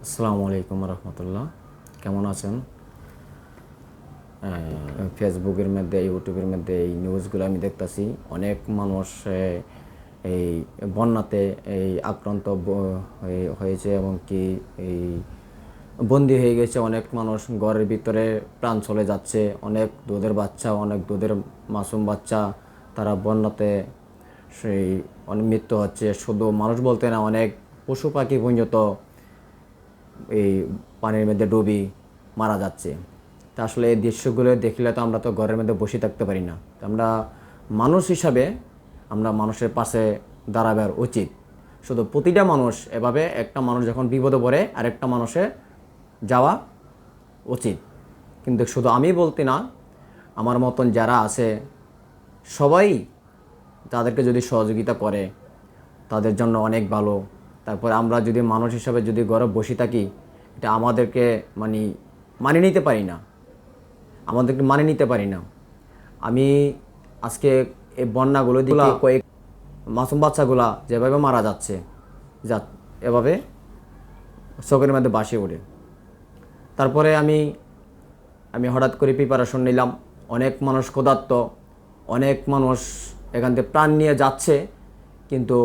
আসসালামু আলাইকুম রহমতুল্লাহ। কেমন আছেন? ফেসবুকের মধ্যে ইউটিউবের মধ্যে এই নিউজগুলো আমি দেখতাছি। অনেক মানুষ এই বন্যাতে, এই আক্রান্ত হয়ে- হয়েছে এবং কি এই বন্দি হয়ে গেছে। অনেক মানুষ ঘরের ভিতরে প্রাণ চলে যাচ্ছে। অনেক দুধের বাচ্চা, অনেক দুধের মাসুম বাচ্চা, তারা বন্যাতে সেই অনেক মৃত্যু হচ্ছে। শুধু মানুষ বলতে না, অনেক পশু পাখি পর্যন্ত এই পানির মধ্যে ডুবি মারা যাচ্ছে। তা আসলে এই দৃশ্যগুলো দেখলে তো আমরা তো ঘরের মধ্যে বসে থাকতে পারি না। তো আমরা মানুষ হিসাবে আমরা মানুষের পাশে দাঁড়াবার উচিত। শুধু প্রতিটা মানুষ এভাবে একটা মানুষ যখন বিপদে পড়ে, আরেকটা মানুষে যাওয়া উচিত। কিন্তু শুধু আমি বলতে না, আমার মতন যারা আছে, সবাই তাদেরকে যদি সহযোগিতা করে, তাদের জন্য অনেক ভালো। তারপরে আমরা যদি মানুষ হিসাবে যদি ঘরে বসে থাকি এটা আমাদেরকে মানে মানিয়ে নিতে পারি না। আমাদেরকে মানে নিতে পারি না। আমি আজকে এই বন্যাগুলো দিকে কয়েক মাসুম বাচ্চাগুলা যেভাবে মারা যাচ্ছে যা এভাবে চোখের মধ্যে বাসে ওঠে। তারপরে আমি আমি হঠাৎ করে প্রিপারেশন নিলাম। অনেক মানুষ ক্ষুধার্ত অনেক মানুষ এখান থেকে প্রাণ নিয়ে যাচ্ছে কিন্তু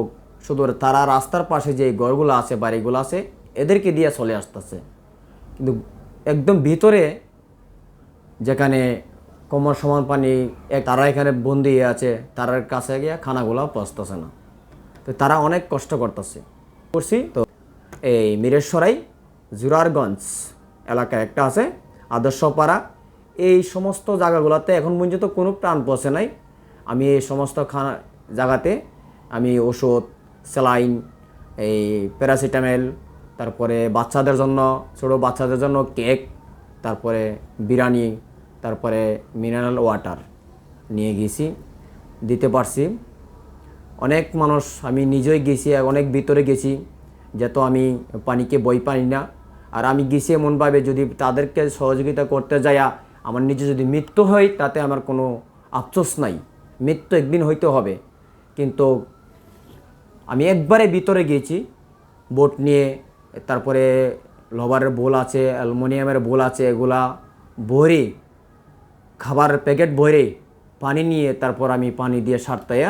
শুধু তারা রাস্তার পাশে যে ঘরগুলো আছে, বাড়িগুলো আছে, এদেরকে দিয়ে চলে আসতেছে। কিন্তু একদম ভিতরে যেখানে কোমর সমান পানি তারা এখানে বন্দি আছে, তারার কাছে গিয়ে খানাগুলো পচতেছে না। তো তারা অনেক কষ্ট করতেছে। করছি তো এই মিরেশ্বরাই জুরারগঞ্জ এলাকায় একটা আছে, আদর্শপাড়া। এই সমস্ত জায়গাগুলোতে এখন পর্যন্ত কোনো প্রাণ পৌঁছে নাই। আমি এই সমস্ত খানা জায়গাতে আমি ওষুধ স্যালাইন, এই প্যারাসিটামল, তারপরে বাচ্চাদের জন্য, ছোটো বাচ্চাদের জন্য কেক, তারপরে বিরিয়ানি, তারপরে মিনারেল ওয়াটার নিয়ে গেছি, দিতে পারছি। অনেক মানুষ, আমি নিজেই গেছি, অনেক ভিতরে গেছি, যেহেতু আমি পানিকে বই পাই না। আর আমি গেছি এমনভাবে যদি তাদেরকে সহযোগিতা করতে যাইয়া আমার নিজে যদি মৃত্যু হয়, তাতে আমার কোনো আফসোস নাই। মৃত্যু একদিন হইতে হবে। কিন্তু আমি একবারে ভিতরে গিয়েছি। বোট নিয়ে, তারপরে লবারের বোল আছে, অ্যালুমিনিয়ামের বোল আছে, এগুলা ভরে খাবারের প্যাকেট ভরে পানি নিয়ে তারপর আমি পানি দিয়ে সারতাইয়া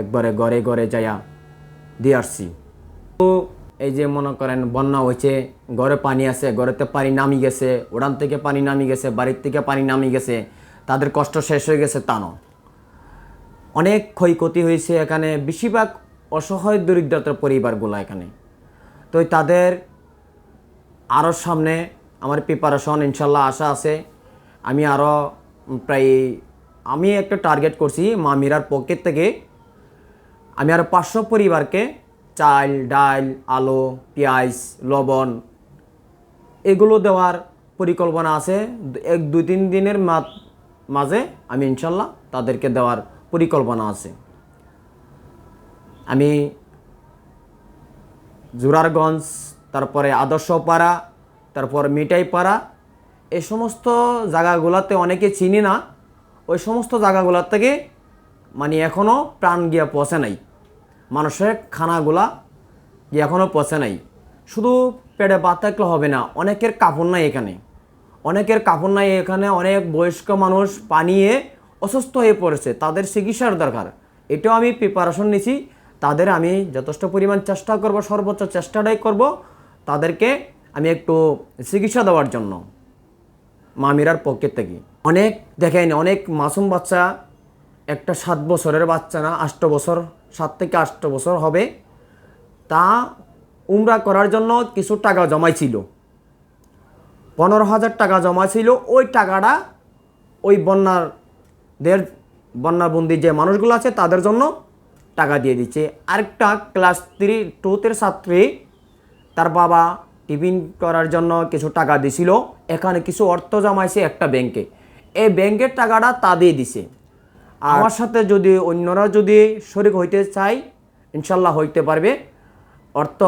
একবারে ঘরে ঘরে যাইয়া দিয়ে আসছি। তো এই যে মনে করেন বন্যা হয়েছে, ঘরে পানি আছে, ঘরেতে পানি নামি গেছে উড়ান থেকে পানি নামি গেছে, বাড়ির থেকে পানি নামি গেছে, তাদের কষ্ট শেষ হয়ে গেছে তা অনেক ক্ষয়ক্ষতি হয়েছে এখানে, বেশিরভাগ অসহায় দরিদ্রতার পরিবারগুলো এখানে। তো তাদের আরও সামনে আমার প্রিপারেশন ইনশাল্লাহ আশা আছে। আমি আরও প্রায়, আমি একটা টার্গেট করছি মা মিরার পকেট থেকে। আমি আরও পাঁচশো পরিবারকে চাল, ডাল, আলু, পেঁয়াজ, লবণ এগুলো দেওয়ার পরিকল্পনা আছে। এক, দুই, তিন দিনের মাঝে আমি ইনশাল্লাহ তাদেরকে দেওয়ার পরিকল্পনা আছে। আমি জোরারগঞ্জ, তারপরে আদর্শপাড়া, তারপর মিঠাইপাড়া, এই সমস্ত জায়গাগুলোতে অনেকে চিনি না। ওই সমস্ত জায়গাগুলোর থেকে মানে এখনও প্রাণ গিয়া পচে নাই। মানুষের খানাগুলা গিয়ে এখনও পচে নাই। শুধু পেটে ভাত থাকলে হবে না, অনেকের কাপড় নাই এখানে। অনেকের কাপড় নাই এখানে, অনেক বয়স্ক মানুষ পানিয়ে অসুস্থ হয়ে পড়েছে, তাদের চিকিৎসার দরকার। এটাও আমি প্রিপারেশন নিছি তাদের আমি যথেষ্ট পরিমাণ চেষ্টা করব, সর্বোচ্চ চেষ্টাটাই করব তাদেরকে আমি একটু চিকিৎসা দেওয়ার জন্য মামিরার পক্ষের থেকে। অনেক, দেখেন, অনেক মাসুম বাচ্চা, একটা সাত বছরের বাচ্চা না, আষ্ট বছর, সাত থেকে আষ্ট বছর হবে। তা উমরা করার জন্য কিছু টাকা জমাইছিল পনেরো হাজার টাকা জমা ছিল, ওই টাকাটা ওই বন্যার দের বন্যাবন্দি যে মানুষগুলো আছে তাদের জন্য টাকা দিয়ে দিচ্ছে। আরেকটা ক্লাস থ্রি টুতের ছাত্রী, তার বাবা টিফিন করার জন্য কিছু টাকা দিছিল। এখানে কিছু অর্থ জমাইছে একটা ব্যাংকে এই ব্যাংকের টাকাটা তা দিয়ে দিছে আমার সাথে যদি অন্যরা যদি শরিক হইতে চায়, ইনশাল্লাহ হইতে পারবে। অর্থ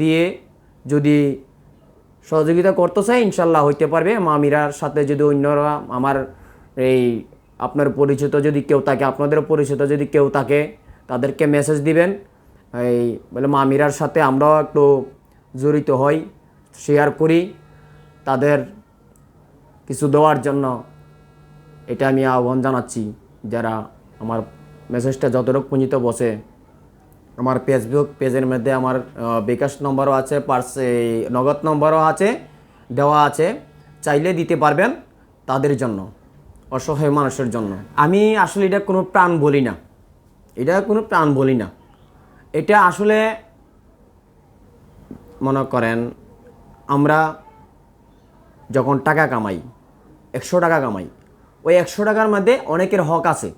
দিয়ে যদি সহযোগিতা করতে চাই ইনশাল্লাহ হইতে পারবে। মামিরার সাথে যদি অন্যরা, আমার এই আপনার পরিচিত যদি কেউ থাকে আপনাদের পরিচিত যদি কেউ থাকে তাদেরকে মেসেজ দিবেন। এই বলে, মামিরার সাথে আমরাও একটু জড়িত হই শেয়ার করি। তাদের কিছু দেওয়ার জন্য। এটা আমি আহ্বান জানাচ্ছি যারা আমার মেসেজটা যতটুকু পুঁজিত বসে। আমার ফেসবুক পেজের মধ্যে আমার বিকাশ নম্বরও আছে, পার্স নগদ নম্বরও আছে, দেওয়া আছে। চাইলে দিতে পারবেন তাদের জন্য, অসহায় মানুষের জন্য। আমি আসলে এটা কোনো প্রাণ বলি না। এটা কোনো প্রাণ বলি না। এটা আসলে মনে করেন আমরা যখন টাকা কামাই, একশো টাকা কামাই, ওই একশো টাকার মধ্যে অনেকের হক আছে।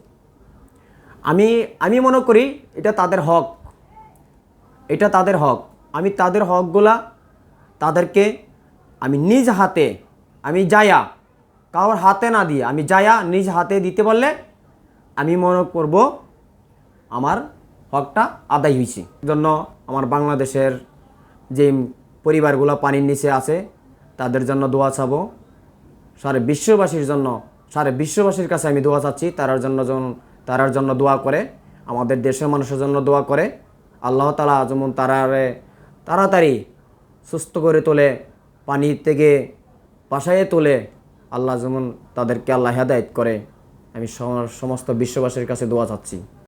আমি আমি মনে করি এটা তাদের হক। এটা তাদের হক। আমি তাদের হকগুলা তাদেরকে আমি নিজ হাতে, আমি যায়া কারোর হাতে না দিয়ে, আমি যায়া নিজ হাতে দিতে পারলে আমি মনে করব আমার হকটা আদায় হয়েছে জন্য আমার বাংলাদেশের যে পরিবারগুলো পানির নিচে আছে, তাদের জন্য দোয়া চাবো। সারা বিশ্ববাসীর জন্য, সারা বিশ্ববাসীর কাছে আমি দোয়া চাচ্ছি, তারার জন্য তারার জন্য দোয়া করে, আমাদের দেশের মানুষের জন্য দোয়া করে। আল্লাহ তালা যেমন তারারে তাড়াতাড়ি সুস্থ করে তোলে পানি থেকে বাসায় তোলে, আল্লাহ যেমন তাদেরকে আল্লাহ হেদায়ত করে। আমি সমস্ত বিশ্ববাসীর কাছে দোয়া চাচ্ছি।